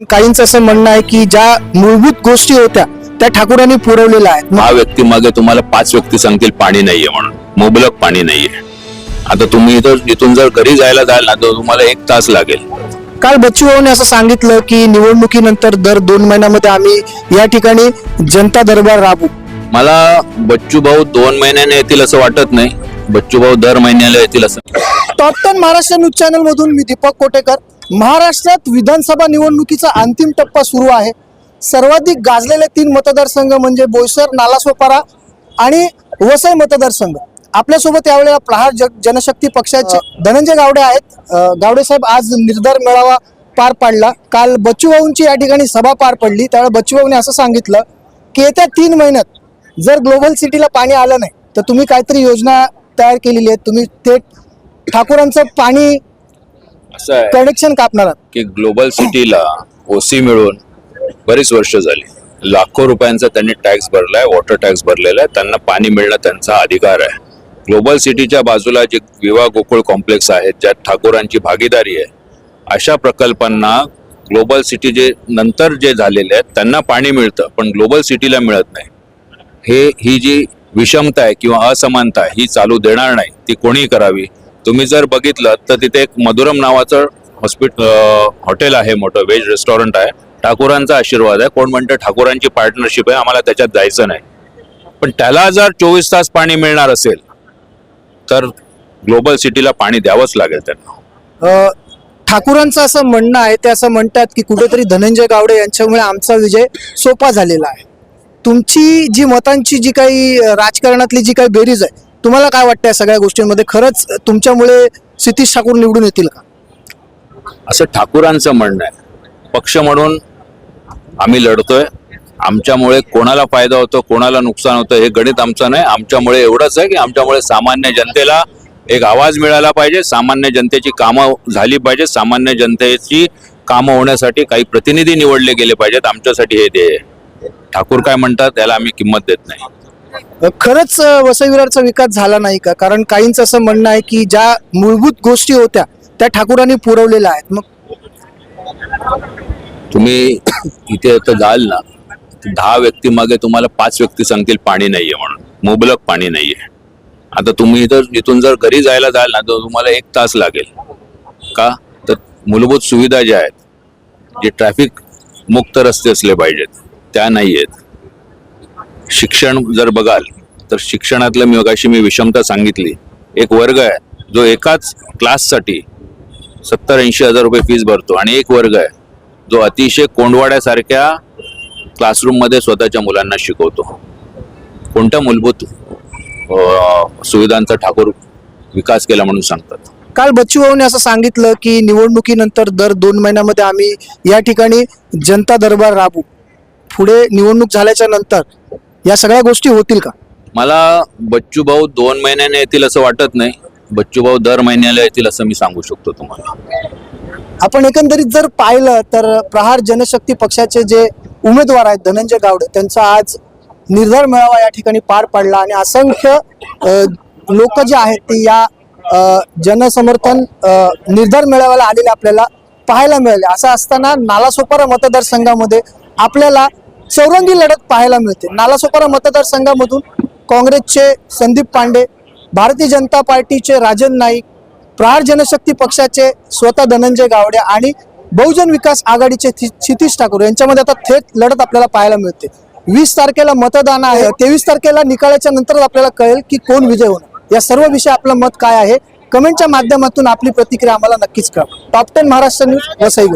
काहींचं असं म्हणणं आहे की ज्या मूलभूत गोष्टी होत्या त्या ठाकूरांनी पुरवलेल्या आहेत. हा व्यक्ती मागे तुम्हाला पाच व्यक्ती सांगतील पाणी नाहीये म्हणून. मुबलक पाणी नाहीये. आता तुम्ही इथं इथून जर घरी जायला जाल ना तर तुम्हाला एक तास लागेल. काल बच्चू भाऊने असं सांगितलं की निवडणुकीनंतर दर दोन महिन्यामध्ये आम्ही या ठिकाणी जनता दरबार राबू मला बच्चू भाऊ दोन महिन्याने येतील असं वाटत नाही. बच्चू भाऊ दर महिन्याला येतील असं. Top ten Maharashtra news channel मधून मी दीपक कोटेकर. महाराष्ट्रात विधानसभा निवडणुकीचा अंतिम टप्पा सुरू आहे. सर्वाधिक गाजलेले तीन मतदारसंघ म्हणजे बोईसर नालासोपारा आणि वसई मतदारसंघ. आपल्यासोबत यावेळेला प्रहार जग जनशक्ती पक्षाचे धनंजय गावडे आहेत. गावडेसाहेब गावडे साहेब आज निर्धार मेळावा पार पाडला. काल बच्चूभाऊंची या ठिकाणी सभा पार पडली. त्यावेळेला बच्चूभाऊने असं सांगितलं की येत्या तीन महिन्यात जर ग्लोबल सिटीला पाणी आलं नाही तर तुम्ही काहीतरी योजना तयार केलेली आहे तुम्ही थेट ठाकूरांचं पाणी असं आहे. कनेक्शन कापणार आहात. की ग्लोबल सिटीला ओसी मिळून बरीच वर्ष झाली. लाखो रुपयांचा त्यांनी टॅक्स भरलाय वॉटर टॅक्स भरलेला आहे. त्यांना पाणी मिळणं त्यांचा अधिकार आहे. ग्लोबल सिटीच्या बाजूला जे विवाह गोकुळ कॉम्प्लेक्स आहेत ज्यात ठाकूरांची भागीदारी आहे अशा प्रकल्पांना ग्लोबल सिटी जे नंतर जे झालेले आहेत त्यांना पाणी मिळतं पण ग्लोबल सिटीला मिळत नाही. हे ही जी विषमता आहे किंवा असमानता आहे, ही चालू देणार नाही ती कोणी करावी. तुम्ही जर बघितलं तर तिथे एक मधुरम नावाचं हॉस्पिटल हॉटेल आहे मोठं व्हेज रेस्टॉरंट आहे. ठाकूरांचा आशीर्वाद आहे. कोण म्हणतं ठाकूरांची पार्टनरशिप आहे? आम्हाला त्याच्यात जायचं नाही. पण त्याला जर चोवीस तास पाणी मिळणार असेल तर ग्लोबल सिटीला पाणी द्यावंच लागेल त्यांना. ठाकूरांचं असं म्हणणं आहे ते असं म्हणतात की कुठेतरी धनंजय गावडे यांच्यामुळे आमचा विजय सोपा झालेला आहे. तुमची जी मतांची जी काही राजकारणातली जी काही बेरीज आहे तुम्हाला काय वाटतं या सगळ्या गोष्टींमध्ये? खरंच तुमच्यामुळे सितीश ठाकूर निवडून येतील का? असं ठाकूरांचं म्हणणं आहे. पक्ष म्हणून आम्ही लढतोय. आमच्यामुळे कोणाला फायदा होतो कोणाला नुकसान होतं हे गणित आमचं नाही. आमच्यामुळे एवढंच आहे की आमच्यामुळे सामान्य जनतेला एक आवाज मिळाला पाहिजे. सामान्य जनतेची कामं झाली पाहिजे. सामान्य जनतेची कामं होण्यासाठी काही प्रतिनिधी निवडले गेले पाहिजेत. आमच्यासाठी हे ध्येय ठाकूर काय म्हणतात त्याला आम्ही किंमत देत नाही. खरंच वसई विरारचा विकास झाला नाही का? कारण काहींचं असं म्हणणं आहे की ज्या मूलभूत गोष्टी होत्या त्या ठाकूरांनी पुरवलेल्या आहेत. मग तुम्ही इथे आता जाल ना दहा व्यक्ती मागे तुम्हाला पाच व्यक्ती सांगतील पाणी नाहीये म्हणून. मुबलक पाणी नाहीये. आता तुम्ही इथं इथून जर घरी जायला जाल ना तर तुम्हाला एक तास लागेल. का? तर मूलभूत सुविधा ज्या आहेत जे ट्रॅफिक मुक्त रस्ते असले पाहिजेत त्या नाही आहेत शिक्षण जर बघाल तर शिक्षणातलं मी अशी मी विषमता सांगितली. एक वर्ग आहे जो एकाच क्लाससाठी सत्तर ऐंशी हजार रुपये फीज भरतो आणि एक वर्ग आहे जो अतिशय कोंडवाड्यासारख्या क्लासरूममध्ये स्वतःच्या मुलांना शिकवतो. कोणत्या मूलभूत सुविधांचा ठाकूर विकास केला म्हणून सांगतात? काल बच्चू भाऊने असं सांगितलं की निवडणुकीनंतर दर दोन महिन्यामध्ये आम्ही या ठिकाणी जनता दरबार राबू. पुढे निवडणूक झाल्याच्यानंतर या सगळ्या गोष्टी होतील का? मला बच्चू भाऊ दोन महिन्याने येतील असं वाटत नाही. बच्चू भाऊ दर महिन्याला येतील असं मी सांगू शकतो तुम्हाला. आपण एकंदरीत जर पाहिलं तर प्रहार जनशक्ती पक्षाचे जे उमेदवार आहेत धनंजय गावडे त्यांचा आज निर्धार मेळावा या ठिकाणी पार पडला आणि असंख्य लोक जे आहेत ते या जनसमर्थन निर्धार मेळाव्याला आलेले आपल्याला पाहायला मिळाले. असं असताना नालासोपारा मतदारसंघामध्ये आपल्याला चौरंगी लढत पाहायला मिळते. नालासोपारा मतदारसंघामधून काँग्रेसचे संदीप पांडे भारतीय जनता पार्टीचे राजन नाईक प्रहार जनशक्ती पक्षाचे स्वतः धनंजय गावडे आणि बहुजन विकास आघाडीचे क्षितीश क्षितिश ठाकूर यांच्यामध्ये आता थेट लढत आपल्याला पाहायला मिळते. वीस तारखेला मतदान आहे. तेवीस तारखेला निकालाच्या नंतर आपल्याला कळेल की कोण विजय होणार. या सर्व विषय आपलं मत काय आहे? कमेंटच्या माध्यमातून आपली प्रतिक्रिया आम्हाला नक्कीच कळा top ten Maharashtra news Vasai